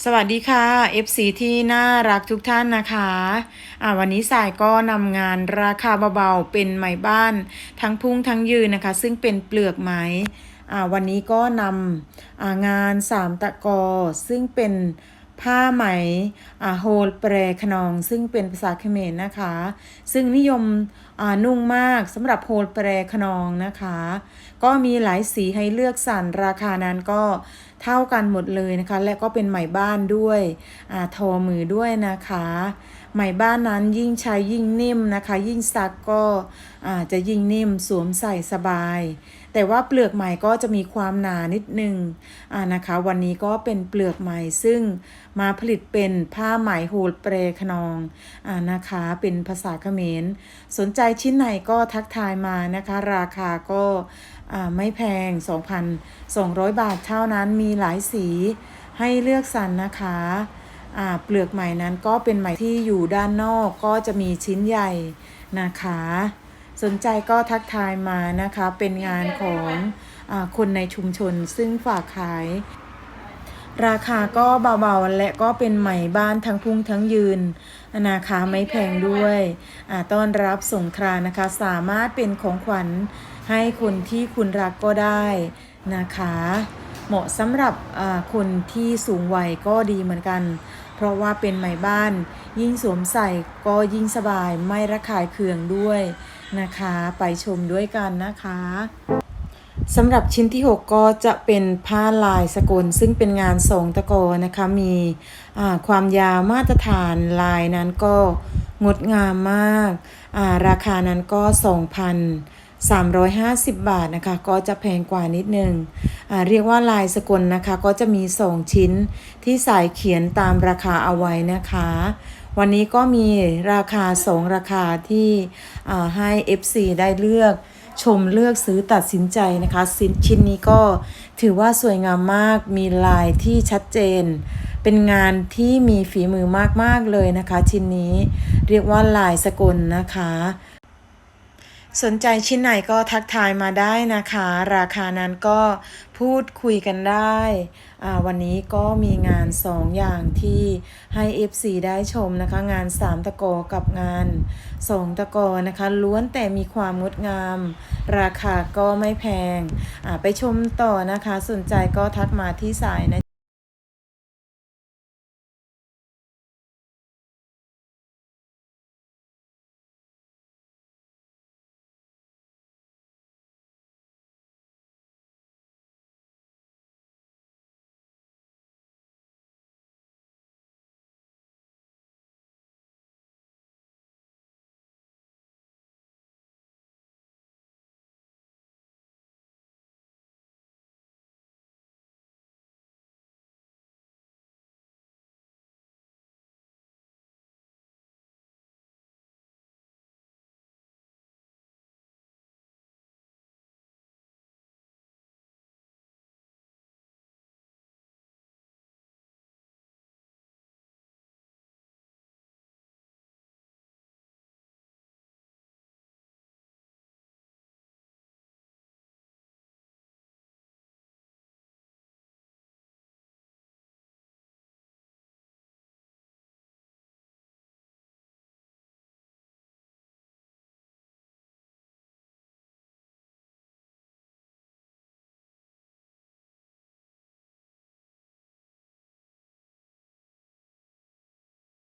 สวัสดีค่ะ FC ที่น่ารักทุกท่านนะคะอ่าวันนี้สายก็นำงานราคาเบาๆ เป็นไหมบ้าน ทั้งพุ่งทั้งยืนนะคะ ซึ่งเป็นเปลือกไหมอ่าวันนี้ก็นำอ่างานสามตะกอ ซึ่งเป็นผ้าไหมอ่าโฮลแปรขนอง ซึ่งเป็นภาษาเขมรนะคะ ซึ่งนิยมอ่านุ่งมากสำหรับโฮลแปรขนองนะคะ ก็มีหลายสีให้เลือกสรรราคานั้นก็ เท่ากันหมดเลยนะคะ และก็เป็นไหมบ้านด้วยอ่าทอมือด้วยนะคะ ไหมบ้านนั้นยิ่งใช้ยิ่งนิ่มนะคะ ยิ่งซักก็อ่าจะยิ่งนิ่มสวมใส่สบาย แต่ว่าเปลือกไหมก็จะมีความหนานิดนึงอ่านะคะ วันนี้ก็เป็นเปลือกไหมซึ่งมาผลิตเป็นผ้าไหมโฮลเปรขนองอ่านะคะเป็นภาษาเขมร สนใจชิ้นไหนก็ทักทายมานะคะ ราคาก็อ่าไม่แพง 2,200 บาทเท่านั้นมีหลายสีให้เลือกสรรนะคะเปลือกไหมนั้นก็เป็นไหมที่อยู่ด้านนอกก็จะมีชิ้นใหญ่นะคะ สนใจก็ทักทายมานะคะ เป็นงานของอคนในชุมชนซึ่งฝากขาย ราคาก็เบาๆและก็เป็นไหมบ้านทั้งพุ่งทั้งยืนนะคะไม่แพงด้วยต้อนรับสงกรานนะคะ สามารถเป็นของขวัญให้คนที่คุณรักก็ได้นะคะ เหมาะสำหรับคนที่สูงวัยก็ดีเหมือนกัน เพราะว่าเป็นไหมบ้าน ยิ่งสวมใส่ก็ยิ่งสบายไม่ระคายเคืองด้วยนะคะ ไปชมด้วยกันนะคะสำหรับชิ้นที่ 6 ก็จะเป็นผ้าลายสกล ซึ่งเป็นงานสองตะกอนะคะ มีความยาวมาตรฐานลายนั้นก็งดงามมาการาคานั้นก็ 350 บาทนะคะ ก็จะแพงกว่านิดนึงอ่าเรียกว่าลายสกลนะคะ ก็จะมี 2 ชิ้นที่สายเขียนตามราคาเอาไว้นะคะ วันนี้ก็มีราคา 2 ราคาที่ให้ FC ได้เลือกชมเลือกซื้อตัดสินใจนะคะชิ้นนี้ก็ถือว่าสวยงามมากมีลายที่ชัดเจน เป็นงานที่มีฝีมือมากๆเลยนะคะ ชิ้นนี้เรียกว่าลายสกลนะคะ สนใจชิ้นไหนก็ทักทายมาได้นะคะ ราคานั้นก็พูดคุยกันได้ วันนี้ก็มีงาน 2 อย่างที่ให้ FC ได้ชมนะคะ งาน 3 ตะกอกับงาน 2 ตะกอนะคะ ล้วนแต่มีความงดงาม ราคาก็ไม่แพง ไปชมต่อนะคะ สนใจก็ทักมาที่สายนะ